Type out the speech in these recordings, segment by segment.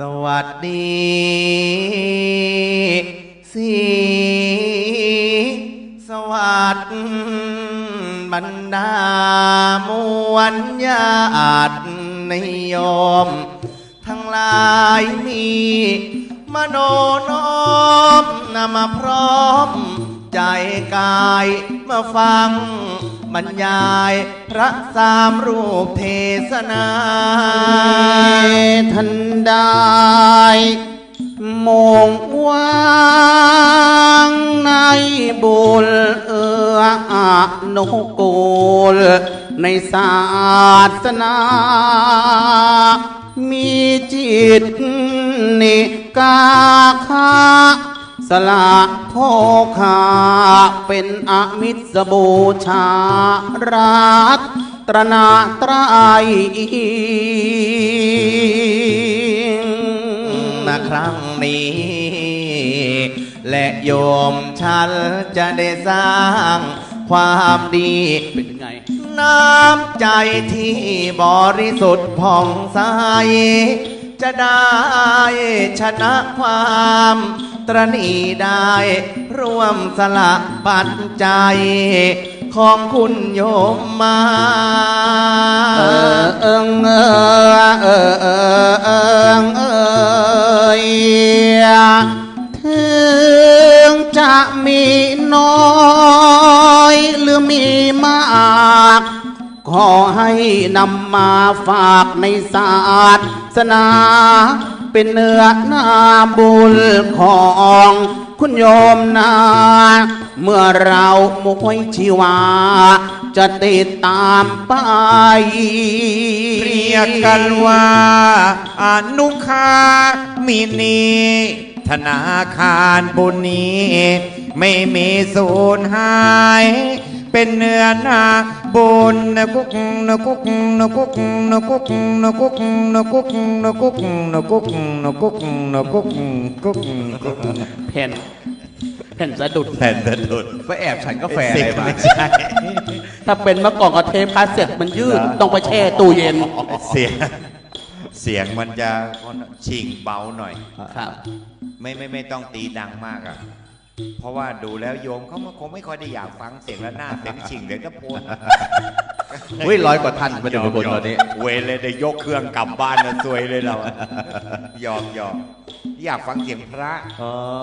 สวัสดีสีสวัสดีบรรดามวลญาตินิยม ทั้งหลายมีมโนน้อมนำมาพร้อม ใจกายมาฟัง บรรยายพระสามรูปเทศนาทันได้มงว่างในบุญเอืออานุกูล ในศาสนา มีจิตนิกาคา สละโภคาเป็นอมิสบูชารักตรนาตรายนะครั้งนี้ และโยมฉันจะได้สร้างความดีเป็นไง น้ำใจที่บริสุทธิ์ผ่องใสจะได้ชนะความ ตรณีได้ ร่วมสละปัจจัย ของคุณโยมมาเออเอิงเออเออเออเอิงเอยถึงจะมีน้อยหรือมีมากขอให้นำมาฝากในศาสนา เป็นเนื้อนาบุญของคุณโยมนา เมื่อเรามวยชีวา จะติดตามไป เรียกกันว่าอนุคามินีธนาคารบุญนี้ ไม่มีสูญหาย เป็นเนื้อนาบุญนกุกนกุกนกุกนกุกนกุกนกุกนกุกนกุกนกุกนกุกกุกกุกแผ่นแผ่นสะดุดแผ่นสะดุดไปแอบฉันกาแฟอะไรมาใช่ถ้าเป็นเมื่อก่อนก็เทปคาสเซ็ตมันยืดต้องไปแช่ตู้เย็นเสียงเสียงมันจะชิงเบาหน่อยครับ ไม่ไม่ไม่ต้องตีดังมากอะ เพราะว่าดูแล้วโยมเขาคงไม่ค่อยได้อยากฟังเสียงระนาดเสียงชิงเสียงตะโพนอุ้ยร้อยกว่าท่านไปถึงบนวันนี้เวรเลยได้ยกเครื่องกลับบ้านนะซวยเลยเราหยอกหยอกอยากฟังเสียงพระ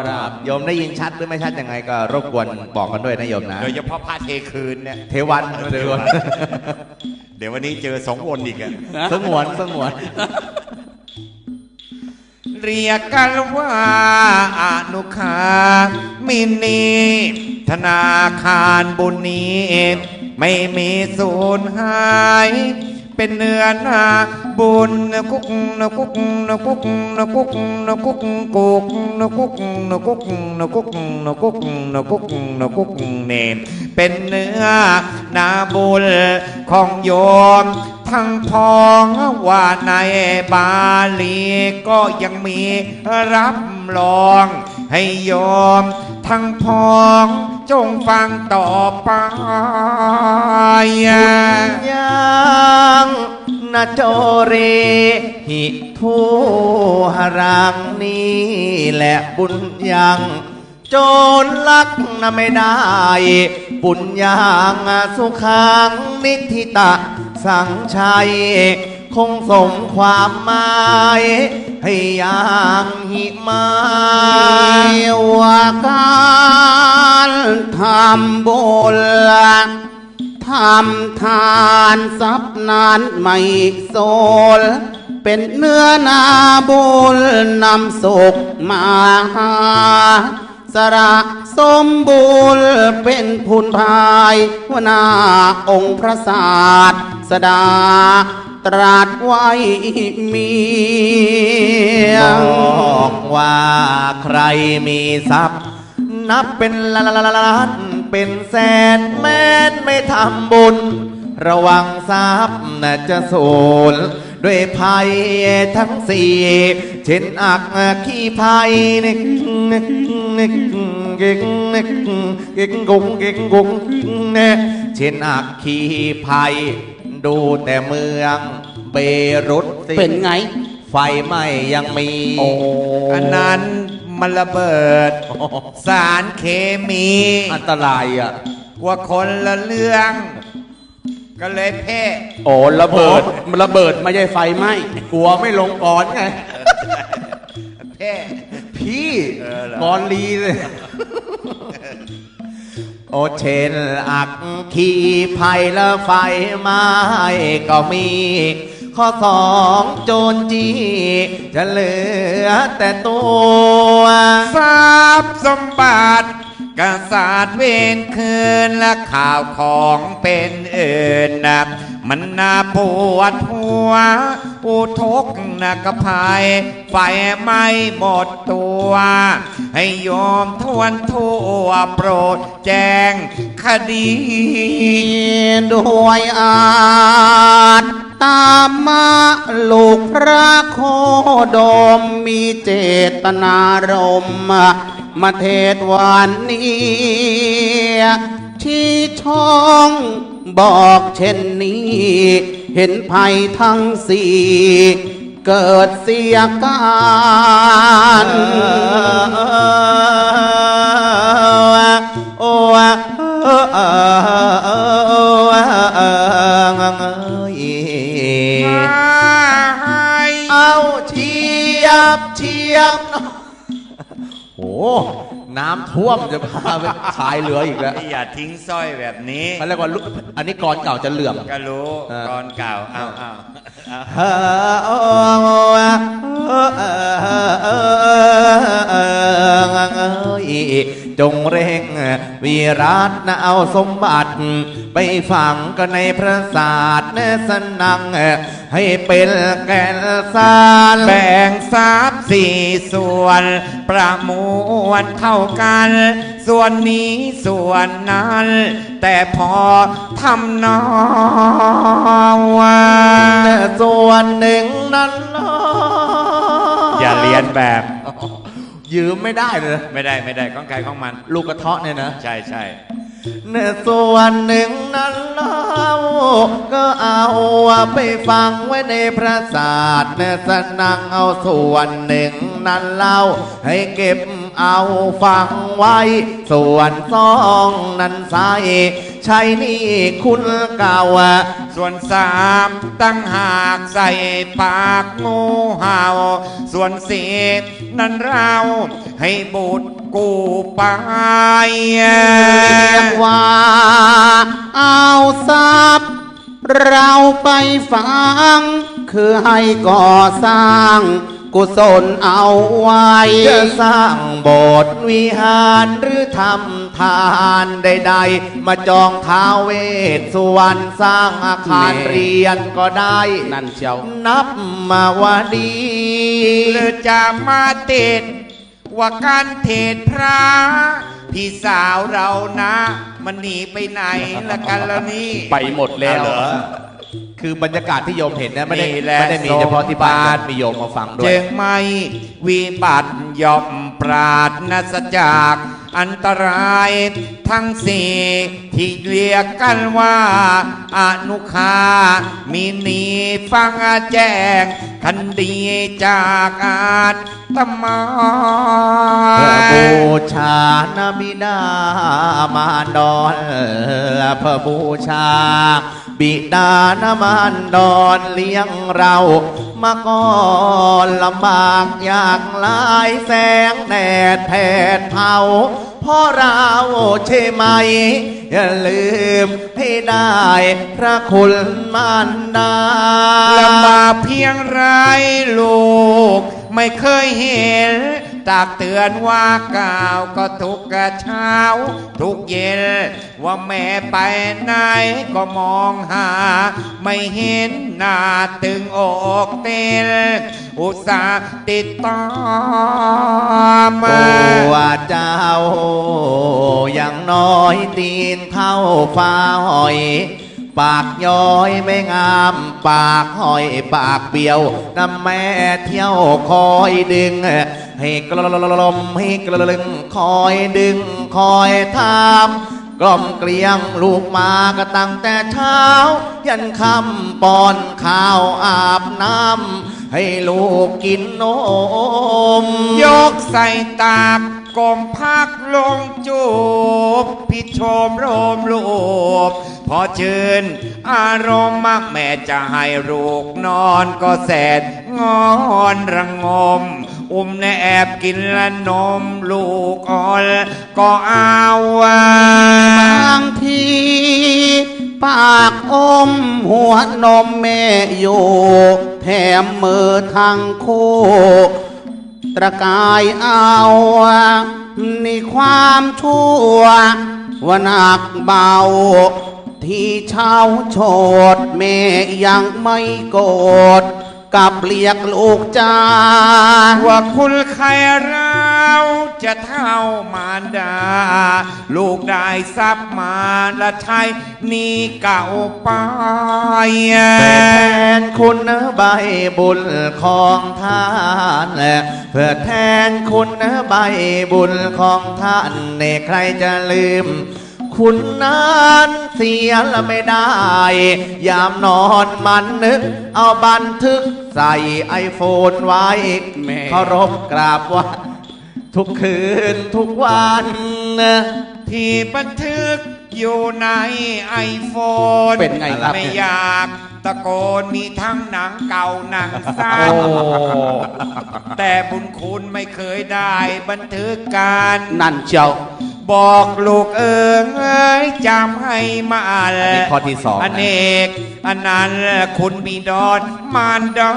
ครับโยมได้ยินชัดหรือไม่ชัดยังไงก็รบกวนบอกกันด้วยนะโยมนะโดยเฉพาะพระเทคืนเนี่ยเทวันเทวัน เดี๋ยววันนี้เจอสองวนอีกอะสงวนสงวน เรียกกันว่าอนุคามินีธนาคารบุญนี้ไม่มีสูญหาย เป็นเนื้อนาบุญนกุกนกุกนกุกนกุกนกุกกุกนกุกนกุกนกุกนกุกนกุกนกุกเนมเป็นเนื้อนาบุญของโยม ทั้งพองว่าในบาลีก็ยังมีรับรอง ให้โยมทั้งพองจงฟังต่อไปยังนาโจเร หิทูหรังนี้แหละบุญยัง จรลักนะไม่ได้บุญยังสุขังนิธิตะสังชัย คงสมความหมายให้ยางหิมาว่าการทำบุญทำทานทรัพย์นั้นไม่โซลเป็นเนื้อนาบุญนำสุขมาหา สระสมบูรณ์เป็นพุนพายวนาองค์พระศาสดา ตรัสไว้มีบอกว่าใครมีทรัพย์ นับเป็นล้านเป็นแสนแม้นไม่ทำบุญ ระวังทรัพย์น่ะจะสูญด้วยภัยทั้งสี่ เช่นอักขี้ภัยนิก นิกนิกเก่งนิกเก่งกงเก่งกงเนเช่นอักขี้ภัย ดูแต่เมืองเบรุตสิเป็นไงฝไฟไหม้ยังมีโอ้อันนั้นมันระเบิด สารเคมี อันตรายอะ กว่าคนละเรื่อง ก็เลยเพ่โอ้ระเบิดมันระเบิดไม่ใช่ไฟไหม้กลัวไม่ลงก่อนไง เพ่ พี่ออเหรอกอนลีเลยโอเชนอักขีภัยและไฟไหม้ก็มี ข้อสองโจรจีจะเหลือแต่ตัว ทรัพย์สมบัติ กษัตริย์เวนคืนและข่าวของเป็นเอินนะมันน่าปวดหัวอุทกนักภัยไฟไหม้หมดตัว ให้โยมทวนทั่วโปรดแจ้งคดีด้วยอาจตามมาลูกพระโคดมมีเจตนารมณ์ มาเทศวานนี้ที่ช่องบอกเช่นนี้ เห็นภัยทั้งสี่ เกิดเสียการโอ้เออเออเออเออเอาเทียบเทียบ โอ้น้ำท่วมจะพาไปขายเรืออีกแล้ว อย่าทิ้งสร้อยแบบนี้เขาเรียกว่าลุอันนี้กรเก่าจะเหลื่อมก็รู้เออก่อนเก่าเอาเอาเอา เฮ้อโอ้เออเออเออจงเร่ง วีรัตนะเอาสมบัติ ไปฝังกันในพระศาสตร์เนสนัง ให้เป็นแก่นสารแบ่งทรัพย์สี่ส่วน ประมวลเท่ากัน ส่วนนี้ส่วนนั้น แต่พอทำนองว่าส่วนหนึ่งนั้นอย่าเรียนแบบ ยืมไม่ได้เลยไม่ได้ไม่ได้ของใครของมัน ลูกกระเทาะเนี่ยนะ ใช่ใช่เนื้อส่วนหนึ่งนั้นเราก็เอาไปฟังไว้ในพระศาสตร์เนื้อสนังเอาส่วนหนึ่งนั้นเล่าให้เก็บเอาฟังไว้ ส่วนสองนั้นใส่ ใช้หนี่คุณเก่า ส่วนสามตั้งหากใส่ปากงูเห่า ส่วนสี่นั้นเราให้บุตรกูไปเรียกว่า เอาทรัพย์เราไปฝัง คือให้ก่อสร้าง กุศลเอาไว้จะสร้างโบสถ์วิหารหรือทำทานใดๆ มาจองท้าวเวสสุวรรณสร้างอาคารแม่เรียนก็ได้ นั่นเชียวนับมาว่าดีหรือจะมาติดว่าการเทศพระพี่สาวเรานะ มันหนีไปไหนละกันแล้วนี่ ไปหมดแล้วเอาเหรอ คือบรรยากาศที่โยมเห็นนะไม่ได้นี่แหละไม่ได้มีเฉพาะที่บ้านสมบัติมีโยมมาฟังด้วย จึงไม่วิบัติย่อมปราดนสจากอันตรายทั้งสี่ที่เรียกกันว่า อนุคามีนีฟังแจ้ง คันดีจากอาตมาเพื่อบูชานบิดามารดอนและเพื่อบูชา บิดานมารดอนเลี้ยงเรามาก่อนลำบากอยากหลายแสงแดดแผดเผา พ่อเราใช่ไหม อย่าลืมให้ได้พระคุณมารดาลำบากเพียงไรลูก ไม่เคยเห็น ตากเตือนว่ากล่าวก็ทุกกเช้า ทุกเย็น ว่าแม่ไปไหนก็มองหา ไม่เห็นหน้าตึงอกเต้นอุตส่าห์ติดต่อมาว่าเจ้าอย่างน้อยตีนเท่าฟ้าหอย ปากย้อยไม่งาม ปากหอยปากเบี้ยวน้ำแม่เที่ยวคอยดึง ให้กลมให้กลึงคอยดึงคอยทามกล่อมเกลียงลูกมาก็ตั้งแต่เช้า ยันค่ำป้อนข้าวอาบน้ำให้ลูกกินนม ยกใส่ตากกลมพักลงจูบพิชมโรมลูบ พอชื่น อารมณ์มากแม่จะให้ลูกนอนก็แสนงอนระงงม อุ้มในแอบกินละนมลูกอ่อนก็เอาวบางที ปากอมหัวนมแม่อยู่แถมมือทางคู่ตระกายเอานี่ความชั่วว่านักเบา ที่เช้าโฉดแม่ยังไม่โกรธกับเรียกลูกจ้าว่าคุณใครเราจะเท่ามารดา ลูกได้ทรัพย์มาและใช้หนี่เก่าไปแทนคุณใบบุญของท่านเพื่อแทนคุณใบบุญของท่านในใครจะลืม คุณนั้นเสียละไม่ได้ ยามนอนมันนึก เอาบันทึกใส่ไอโฟนไว้แม่ เคารพกราบไหว่าทุกคืนทุกวันที่บันทึกอยู่ในไอโฟนเป็นไงครับ ไม่อยากตะโกนมีทั้งหนังเก่าหนังสั้น โอ้แต่บุญคุณไม่เคยได้บันทึกการ นั่นเจ้า บอกลูกเอิงเอ้ยจำให้มาอันนี้ข้อที่สองนะอเนกอันนั้นคุณมีดอนมานดอ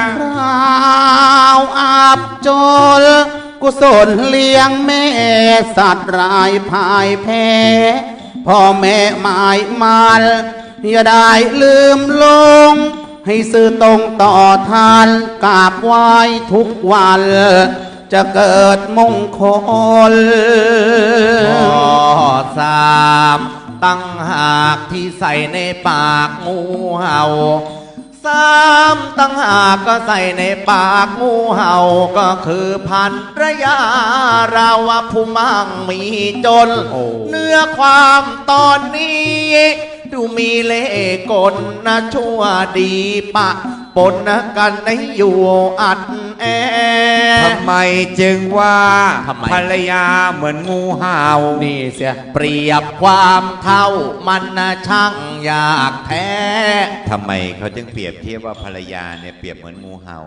น ราวอาบจนกุศลเลี้ยงแม่สัตว์รายพายแพ้พ่อแม่หมายมาลอย่าได้ลืมลง ให้สื่อตรงต่อทานกราบไหว้ทุกวัน จะเกิดมงคลข้อสามตั้งหากที่ใส่ในปากงูเห่าสามตั้งหากก็ใส่ในปากงูเห่าก็คือพันระยา เราวผู้มั่งมีจนโอ้เนื้อความตอนนี้ ดูมีเล่ห์กลนะชั่วดีปะ ปนนะกันในอยู่อัดแอทำไมจึงว่าทำไม ภรรยาเหมือนงูเห่านี่เสียเปรียบความเท่ามันนะช่างอยากแท้ ทำไมเขาจึงเปรียบเทียบว่าภรรยาเนี่ยเปรียบเหมือนงูเห่า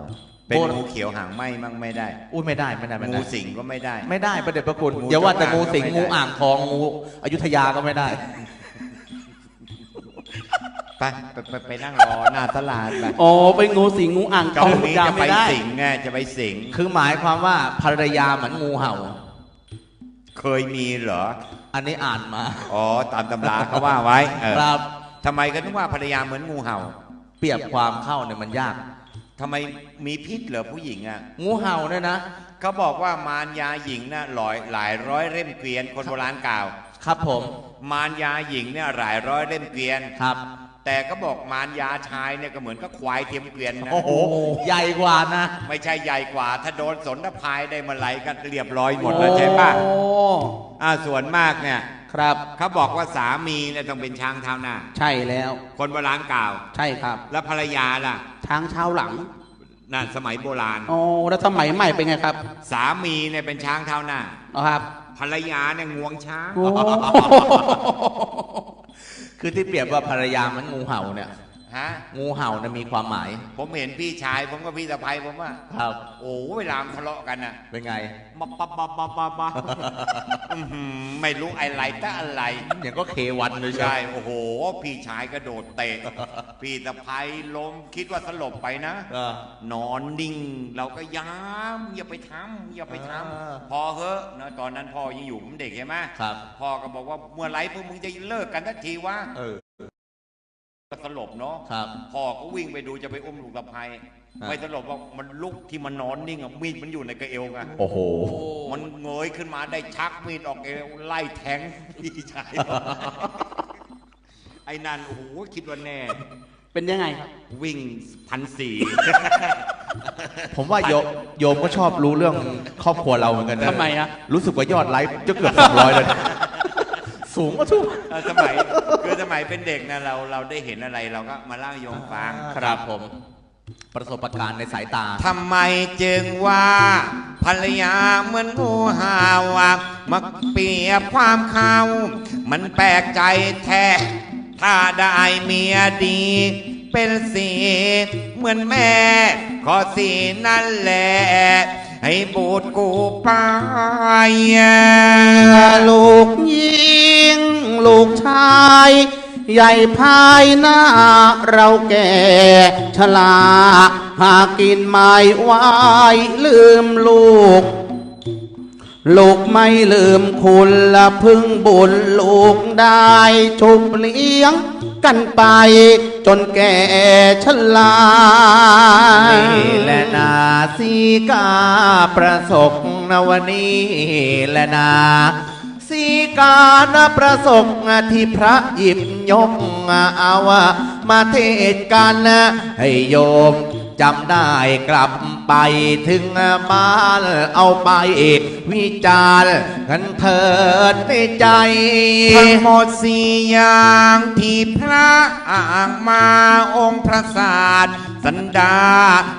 เป็นโบงูเขียวหางไหมมั่งไม่ได้ อุ้ยไม่ได้ไม่ได้ไม่งูได้สิงก็ไม่ได้ ไม่ได้ประเด็จประคุณงูอย่าว่าแต่จงอางงูสิงก็ไม่ได้ งูอ่างทองงูอยุธยาก็ไม่ได้ ไปไปไปไปนั่งรอหน้าตลาดไปโอ้เป็นงูสิงงูอ่างเกาหลีจำจะไปไม่ได้สิงไงจะไปสิง คือหมายความว่าภรรยาเหมือนงูเห่า เคยมีเหรอ อันนี้อ่านมา อ๋อ ตามตำราเขาว่าไว้เออครับทำไมก็ต้องว่าภรรยาเหมือนงูเห่า เปรียบความเข้าเนี่ยมันยากทำไมมีพิษเหรอผู้หญิงอะ งูเห่าเนี่ยนะเขาบอกว่ามารยาหญิงน่ะหลายหลายร้อยเล่มเกวียนคนโบราณกล่าว ครับผม มารยาหญิงเนี่ยหลายร้อยเล่มเกวียนครับ แต่ก็บอกมารยาชายเนี่ยก็เหมือนกับควายเทียมเกวียนนะโอ้โห ใหญ่กว่านะ ไม่ใช่ใหญ่กว่า ถ้าโดนสนทพายได้เมาไหลกันเรียบร้อยหมดแล้วใช่ปะโอ้อ่าส่วนมากเนี่ยครับเขาบอกว่าสามีเนี่ยต้องเป็นช้างเท้าหน้า ใช่แล้ว คนโบราณกล่าว ใช่ครับ แล้วภรรยาล่ะ ช้างเช้าหลังนั่นสมัยโบราณโอ้แล้วสมัยใหม่เป็นไงครับ สามีเนี่ยเป็นช้างเท้าหน้าเอาครับภรรยาเนี่ยงวงช้างโอ้ คือที่เปรียบว่าภรรยามันงูเห่าเนี่ย ฮะงูเห่านะมีความหมาย ผมเห็นพี่ชาย ผมกับพี่สะพ้ายผมว่าครับ โอ้เวลามันทะเลาะกันน่ะเป็นไงบับบับบับบับบับบับอื้อหือไม่รู้อะไรแต่อะไร อย่างก็เควันเลยใช่ใช่โอ้โห พี่ชายกระโดดเตะ พี่สะพ้ายล้มคิดว่าสลบไปนะ เออนอนนิ่ง เราก็ย้ำอย่าไปทำอย่าไปทอ่าำพอเหอะนะตอนนั้นพ่อยังอยู่ผมเด็กใช่ไหมครับ พ่อก็บอกว่าเมื่อไหรพวกมึงจะเลิกกันสักทีวะ เออ ก็สลบเนาะครับพ่อก็วิ่งไปดูจะไปอุ้มลูกสะพ้ายอ่าไม่สลบว่ามันลุกที่มันนอนนิ่งอะมีดมันอยู่ในกระเอวไงโอ้โห มันเงยขึ้นมาได้ชักมีดออกเอวไล่แทงพี่ชายไอ้นั่นโอ้โหคิดว่าแน่ เป็นยังไงครับ วิ่งพันสี่ผมว่าโยโยมก็ชอบรู้เรื่องครอบครัวเราเหมือนกันนะทำไมอะรู้สึกว่ายอดไลฟ์จะเกือบสองร้อยเลย สูงก็ทุก เออสมัยคือสมัยเป็นเด็กนะเราเราได้เห็นอะไรเราก็มาเล่าให้โยมฟังครับผม ประสบการณ์ในสายตา ทำไมจึงว่าภรรยาเหมือนงูเห่าวอะมักเปรียบความเขามันแปลกใจแท้ถ้าได้เมียดี เป็นสีเหมือนแม่ ขอสีนั่นแหละ ให้บูดกูไปลูกยิงลูกชาย ใหญ่ภายหน้าเราแก่ชลา หากินไม่ไหวลืมลูก ลูกไม่ลืมคุณละพึ่งบุญลูกได้ชุบเลี้ยง กันไป จนแก่ชลานี่แหละนาสีกาประสบนวนนี้แหละนาสีกาณประสบที่พระหยิบยกเอามาเทศกันให้โยม จำได้กลับไปถึงบ้านเอาไปวิจารณ์กันเถิดในใจ ทั้งหมดสี่อย่างที่พระอ่างมาองค์พระศาสตร์ สันดา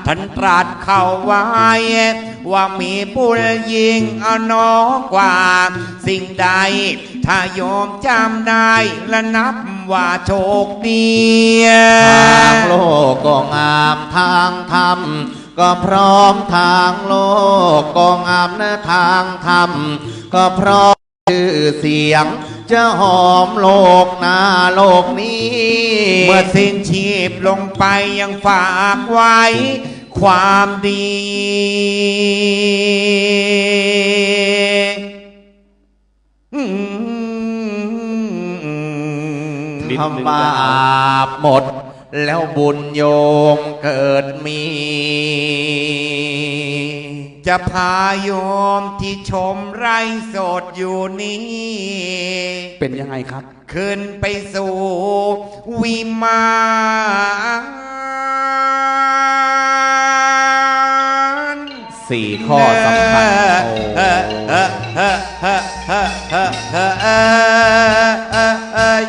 ท่านตรัสเข้าไว้ ว่ามีบุญยิ่งเอาน้อยกว่า สิ่งใด ถ้าโยมจำได้และนับว่าโชคดีทางโลกก็งามทางธรรมก็พร้อมทางโลกก็งามนะทางธรรมก็พร้อมชื่อเสียง จะหอมโลกหน้าโลกนี้ เมื่อสิ้นชีพลงไปยังฝากไว้ ความดีอืมทำบาปหมด แล้วบุญโยมเกิดมี จะพาโยมที่ชมไร่สดอยู่นี้ เป็นยังไงครับ ขึ้นไปสู่วิมานสี่ข้อสำคัญ